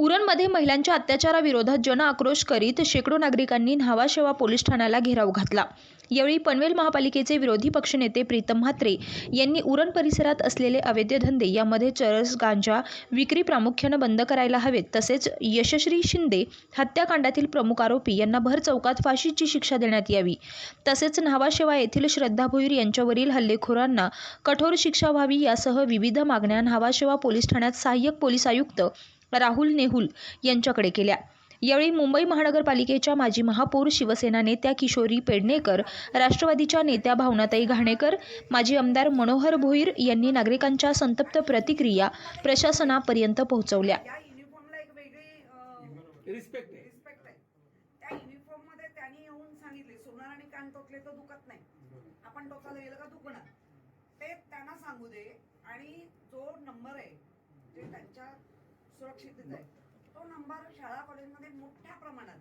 उरणमध्ये महिलांच्या अत्याचाराविरोधात जन आक्रोश करीत शेकडो नागरिकांनी न्हावाशेवा पोलीस ठाण्याला घेराव घातला. यावेळी पनवेल महापालिकेचे विरोधी पक्षनेते प्रीतम म्हात्रे यांनी उरण परिसरात असलेले अवैध धंदे यामध्ये चरस गांजा विक्री प्रामुख्यानं बंद करायला हवेत. तसेच यशश्री शिंदे हत्याकांडातील प्रमुख आरोपी यांना भर चौकात फाशीची शिक्षा देण्यात यावी. तसेच न्हावाशेवा येथील श्रद्धा भोईर यांच्यावरील हल्लेखोरांना कठोर शिक्षा व्हावी यासह विविध मागण्या न्हावाशेवा पोलीस ठाण्यात सहाय्यक पोलीस आयुक्त राहुल नेहुल यांच्याकडे केल्या. यावेळी मुंबई महानगरपालिकेच्या माजी महापौर शिवसेना नेत्या किशोरी पेडणेकर राष्ट्रवादीच्या नेत्या भावनाताई घाणेकर माजी आमदार मनोहर भोईर यांनी नागरिकांच्या संतप्त प्रतिक्रिया प्रशासनापर्यंत पोहोचवल्या. त्यांनी आपण गेलं का दुखणार? ते सांगू दे आणि जो नंबर आहे जे त्यांच्या सुरक्षिततेचा आहे. तो नंबर शाळा कॉलेजमध्ये मोठ्या प्रमाणात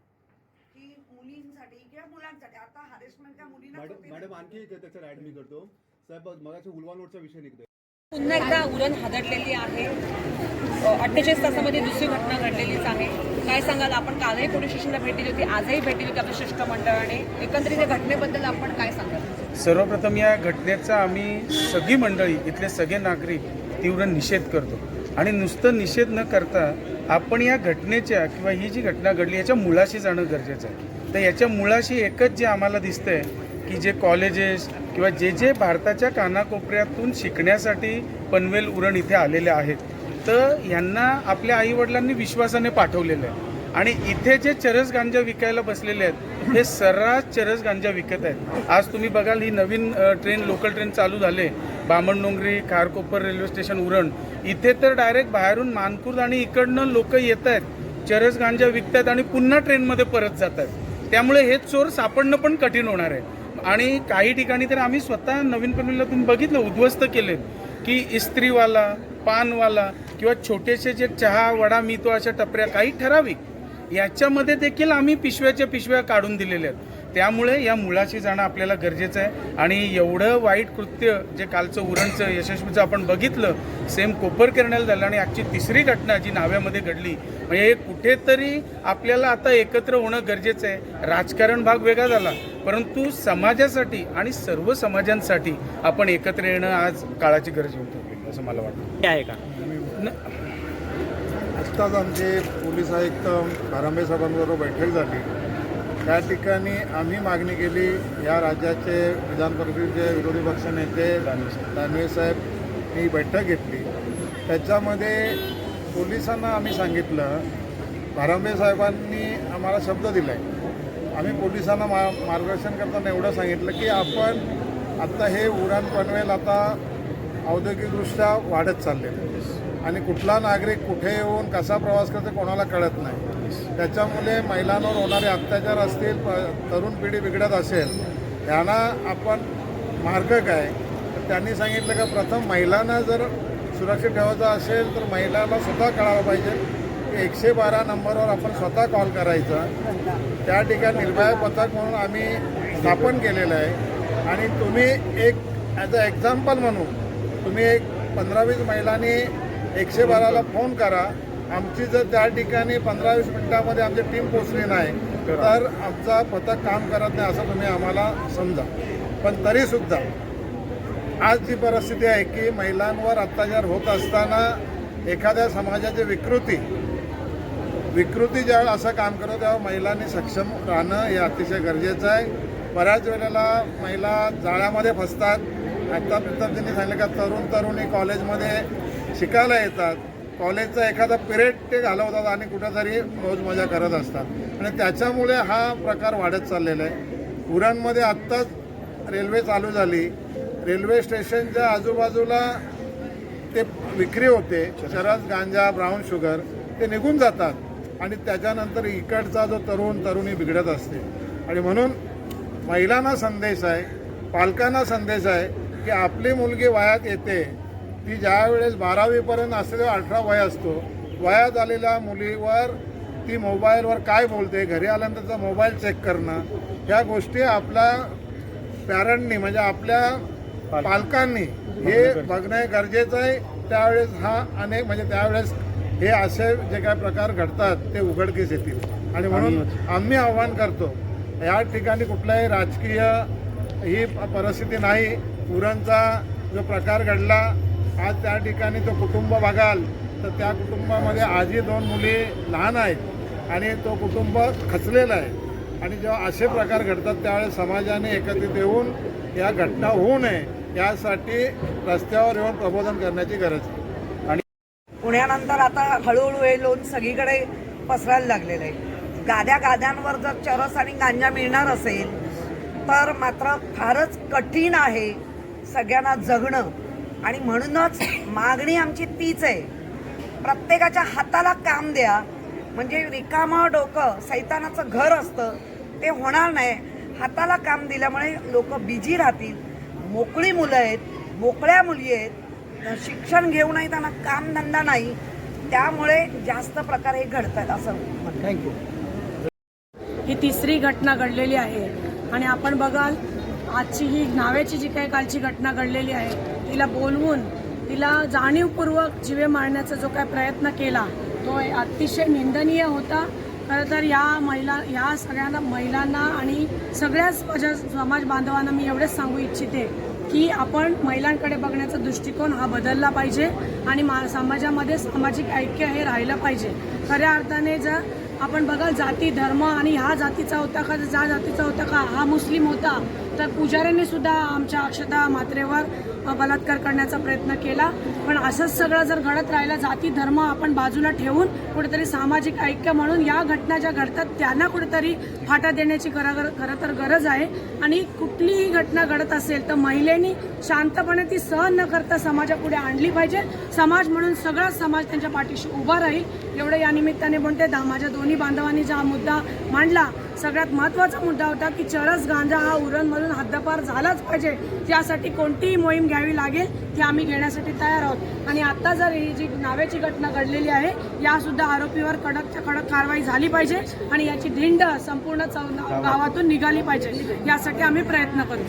की मुलींसाठी किंवा मुलांसाठी. आता हॅरेसमेंट त्या मुलींना मॅडम. आणखी एक त्याच्यात ऍड मी करतो. साहेब मगाच्या उलवा नोटचा विषय निघतोय. पुन्हा एकदा उरण हादरलेली आहे. अठ्ठेचाळीस तासामध्ये दुसरी घटना घडलेलीच आहे. काय सांगाल? आपण कालही पोलीस स्टेशनला भेट दिली होती आजही भेट दिली होती आपल्या शिष्टमंडळाने एकंदरीत या घटनेबद्दल आपण काय सांगाल? सर्वप्रथम या घटनेचा आम्ही सगळी मंडळी इथले सगळे नागरिक तीव्र निषेध करतो. आणि नुसतं निषेध न करता आपण या घटनेच्या किंवा ही जी घटना घडली याच्या मुळाशी जाणं गरजेचं आहे. तर याच्या मुळाशी एकच जे आम्हाला दिसतंय की जे कॉलेजेस किंवा जे जे भारताच्या कानाकोपऱ्यातून शिकण्यासाठी पनवेल उरण इथे आलेले आहेत तर यांना आपल्या आईवडिलांनी विश्वासाने पाठवलेलं आहे. आणि इथे जे चरस गांजा विकायला बसलेले आहेत हे सर्रास चरस गांजा विकत आहेत. आज तुम्ही बघाल ही नवीन ट्रेन लोकल ट्रेन चालू झाले. Bamandongri Kharkopar railway station Uran. इथे तर डायरेक्ट बाहेरून मानपूर आणि इकडनं लोक येत आहेत. चरस गांजा विकतात आणि पुन्हा ट्रेनमध्ये परत जात आहेत. त्यामुळे हे चोर सापडणं पण कठीण होणार आहे. आणि काही ठिकाणी तर आम्ही स्वतः नवीन पनवेलला तुम्ही बघितलं उद्ध्वस्त केले की इस्त्रीवाला पानवाला किंवा छोटेसे जे चहा वडा मितो अशा टपऱ्या काही ठराविक याच्यामध्ये देखील आम्ही पिशव्याच्या पिशव्या काढून दिलेल्या आहेत. त्यामुळे या मुळाशी जाणं आपल्याला गरजेचं आहे. आणि एवढं वाईट कृत्य जे कालचं उरणचं यशस्वीचं आपण बघितलं सेम कोपर करण्याला झालं आणि आजची तिसरी घटना जी नाव्यामध्ये घडली. म्हणजे हे कुठेतरी आपल्याला आता एकत्र होणं गरजेचं आहे. राजकारण भाग वेगळा झाला. परंतु समाजासाठी आणि सर्व समाजांसाठी आपण एकत्र येणं आज काळाची गरज होऊन ठेवली असं मला वाटतं. आहे का? आत्ताच आमचे पोलीस आयुक्त भारांबे साहेबांबरोबर बैठक झाली. त्या ठिकाणी आम्ही मागणी केली या राज्याचे विधान परिषदेचे विरोधी पक्षनेते दानवे साहेब ही बैठक घेतली. त्याच्यामध्ये पोलिसांना आम्ही सांगितलं भारांबे साहेबांनी आम्हाला शब्द दिला आहे आम्ही पोलिसांना मा मार्गदर्शन करताना एवढं सांगितलं की आपण आत्ता हे उरण पनवेल आता औद्योगिकदृष्ट्या वाढत चालले आणि कुठला नागरिक कुठे येऊन कसा प्रवास करतो कोणाला कळत नाही. त्याच्यामुळे महिलांवर होणारे अत्याचार असतील प- तरुण पिढी बिघडत असेल त्यांना आपण मार्ग काय? तर त्यांनी सांगितलं का प्रथम महिलांना जर सुरक्षित ठेवायचं असेल तर महिलाला स्वतः कळावं पाहिजे की एकशे बारा नंबरवर आपण स्वतः कॉल करायचा. त्या ठिकाणी निर्भया पथक म्हणून आम्ही स्थापन केलेलं आहे. आणि तुम्ही एक ॲज अ एक्झाम्पल म्हणून तुम्ही एक पंधरा वीस महिलांनी एकशे बाराला फोन करा. आमची जर त्या ठिकाणी पंधरा वीस मिनिटामध्ये आमची टीम पोचली नाही तर आमचा पथक काम करत नाही असं तुम्ही आम्हाला समजा. पण तरीसुद्धा आज जी परिस्थिती आहे की महिलांवर अत्याचार होत असताना एखाद्या समाजाची विकृती विकृती ज्यावेळेला असं काम करतो तेव्हा महिलांनी सक्षम राहणं हे अतिशय गरजेचं आहे. बऱ्याच वेळेला महिला जाळ्यामध्ये फसतात. आत्ता प्रितमजींनी सांगितलं का तरुण तरुणी कॉलेजमध्ये शिकायला येतात. कॉलेजचा एखादा पिरियड ते घालवतात आणि कुठंतरी मौज मजा करत असतात. आणि त्याच्यामुळे हा प्रकार वाढत चाललेला आहे. उरणमध्ये आत्ताच रेल्वे चालू झाली. रेल्वे स्टेशनच्या आजूबाजूला ते विक्री होते. चरस गांजा ब्राऊन शुगर ते निघून जातात. आणि त्याच्यानंतर इकडचा जो तरुण तरुणी बिघडत असते. आणि म्हणून महिलांना संदेश आहे पालकांना संदेश आहे की आपली मुलगी वायात येते. ती ज्या वेळेस बारावीपर्यंत असते तेव्हा अठरा वय असतो वयात आलेल्या मुलीवर ती मोबाईलवर काय बोलते घरी आल्यानंतर मोबाईल चेक करणं ह्या गोष्टी आपल्या पॅरंटनी म्हणजे आपल्या पालकांनी. हे बघणे गरजेचं. आहे. त्यावेळेस हा अनेक म्हणजे त्यावेळेस हे असे जे काही प्रकार घडतात ते उघडकीस येतील. आणि म्हणून आम्ही आव्हान करतो या ठिकाणी कुठलाही राजकीय ही परिस्थिती नाही. उरणचा जो प्रकार घडला आज त्या ठिकाणी तो कुटुंब बघाल तर त्या कुटुंबामध्ये आजी दोन मुली लहान आहेत आणि तो कुटुंब खचलेला आहे. आणि जेव्हा असे प्रकार घडतात त्यावेळेस समाजाने एकत्रित येऊन या घटना होऊ नये यासाठी रस्त्यावर येऊन प्रबोधन करण्याची गरज आहे. पुण्यानंतर आता हळूहळू हे लोन सगळीकडे पसरायला लागलेलं आहे. गाद्या गाद्यांवर जर चरस आणि गांजा मिळणार असेल तर मात्र फारच कठीण आहे सगळ्यांना जगणं. आणि म्हणूनच मागणी आमची तीच आहे. प्रत्येकाच्या हाताला काम द्या. म्हणजे रिकामं डोकं सैतानाचं घर असतं ते होणार नाही. हाताला काम दिल्यामुळे लोक बिजी राहतील. मोकळी मुलं आहेत मोकळ्या मुली आहेत. शिक्षण घेऊ नाही त्यांना कामधंदा नाही. त्यामुळे जास्त प्रकार हे घडतात असं थँक्यू ही तिसरी घटना घडलेली आहे. आणि आपण बघाल आजची ही नावेची जी काही कालची घटना घडलेली आहे तिला बोलवून तिला जाणीवपूर्वक जीवे मारण्याचा जो काय प्रयत्न केला तो अतिशय निंदनीय होता. खरं तर या महिला या सगळ्यांना महिलांना आणि सगळ्याच माझ्या समाज बांधवांना मी एवढेच सांगू इच्छिते की आपण महिलांकडे बघण्याचा दृष्टिकोन हा बदलला पाहिजे आणि मा समाजामध्ये सामाजिक ऐक्य हे राहिलं पाहिजे. खऱ्या अर्थाने जर आपण बघाल जाती धर्म आणि ह्या जातीचा होता का जा जातीचा होता का हा मुस्लिम होता. तर पुजाऱ्यांनी सुद्धा आमच्या अक्षता मात्रेवर बलात्कार करण्याचा प्रयत्न केला. पण असंच सगळं जर घडत राहिलं जाती धर्म आपण बाजूला ठेवून कुठेतरी सामाजिक ऐक्य म्हणून या घटना ज्या घडतात त्यांना कुठेतरी फाटा देण्याची खरं खरं तर गरज आहे. आणि कुठलीही घटना घडत असेल तर महिलेनी शांतपणे ती सहन न करता समाजापुढे आणली पाहिजे. समाज म्हणून सगळा समाज त्यांच्या पाठीशी उभा राहील. एवढं या निमित्ताने म्हणते दा माझ्या दोन्ही बांधवांनी हा मुद्दा मांडला. सगळ्यात महत्त्वाचा मुद्दा होता की चरस गांजा हा उरणमधून हद्दपार झालाच पाहिजे. त्यासाठी कोणतीही मोहीम घ्यावी लागेल ती आम्ही घेण्यासाठी तयार आहोत. आणि आत्ता जर ही जी नावेची घटना घडलेली आहे यासुद्धा आरोपीवर कडकच्या कडक कारवाई झाली पाहिजे आणि याची धिंड संपूर्ण चौ- गावातून निघाली पाहिजे. यासाठी आम्ही प्रयत्न करू.